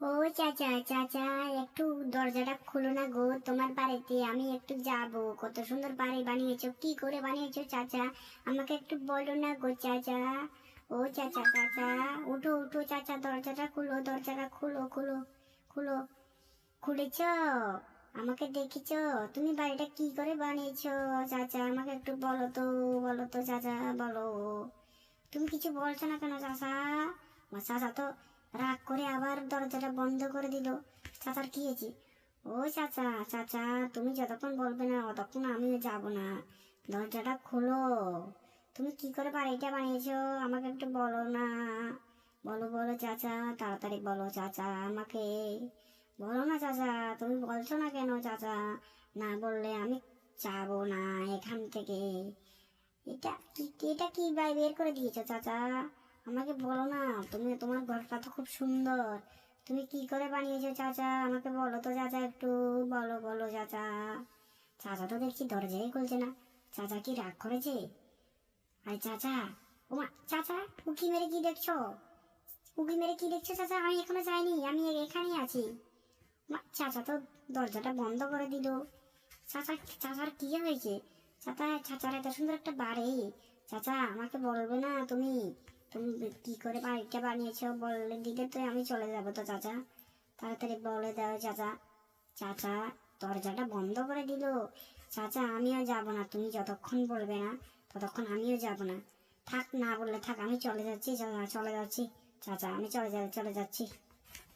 ও চাচা চাচা, একটু দরজাটা খুলো না গো, তোমার বাড়িতে আমি একটু যাব। কত সুন্দর বাড়ি বানিয়েছো, কি করে বানিয়েছো চাচা? আমাকে একটু বলো না গো চাচা। ও চাচা চাচা, উঠো উঠো চাচা, দরজাটা খুলো দরজাটা খুলো খুলো খুলো। খুলেছ? আমাকে দেখেছ? তুমি বাড়িটা কি করে বানিয়েছো চাচা? আমাকে একটু বলো তো বলো তো চাচা, বলো। তুমি কিছু বলছো না কেন চাচা? আমার চাচা তো রাগ করে আবার দরজাটা বন্ধ করে দিল। চাচার কি হয়েছে? ও চাচা চাচা, তুমি যতক্ষণ বলবে না ততক্ষণ আমিও যাব না। দরজাটা খোলো। তুমি কি করে বাড়িটা বানিয়েছো? আমাকে একটু বলো না। বলো বলো চাচা, তাড়াতাড়ি বলো চাচা আমাকে। বলো না চাচা, তুমি বলছো না কেন চাচা? না বললে আমি যাব না এখান থেকে। এটা কি এটা কি বের করে দিয়েছ চাচা? আমাকে বলো না, তুমি, তোমার ঘরটা তো খুব সুন্দর। তুমি কি করে বানিয়েছো চাচা? আমাকে বলো তো চাচা একটু, বলো বলো চাচা। চাচা তো দেখছি দরজাই খুলছে না। চাচা কি রাগ করেছে? আরে চাচা ওমা চাচা, উকি মেরে কি দেখছ? উকি মেরে কি দেখছ চাচা? আমি এখনও যাইনি, আমি এখানেই আছি। চাচা তো দরজাটা বন্ধ করে দিল। চাচা, চাচার কি হয়েছে? চাচা, চাচার এত সুন্দর একটা বাড়ি। চাচা, আমাকে বলবে না তুমি। তুমি কি করে বাড়িটা বানিয়েছো? বলে দিলে তো আমি চলে যাব তো, চাচা। তাড়াতাড়ি বলে দাও, চাচা। চাচা, দরজাটা বন্ধ করে দিল। চাচা, আমিও যাব না। তুমি যতক্ষণ বলবে না, ততক্ষণ আমিও যাব না। থাক, না বললে থাক, আমি চলে যাচ্ছি চলে যাচ্ছি। চাচা, আমি চলে যা চলে যাচ্ছি।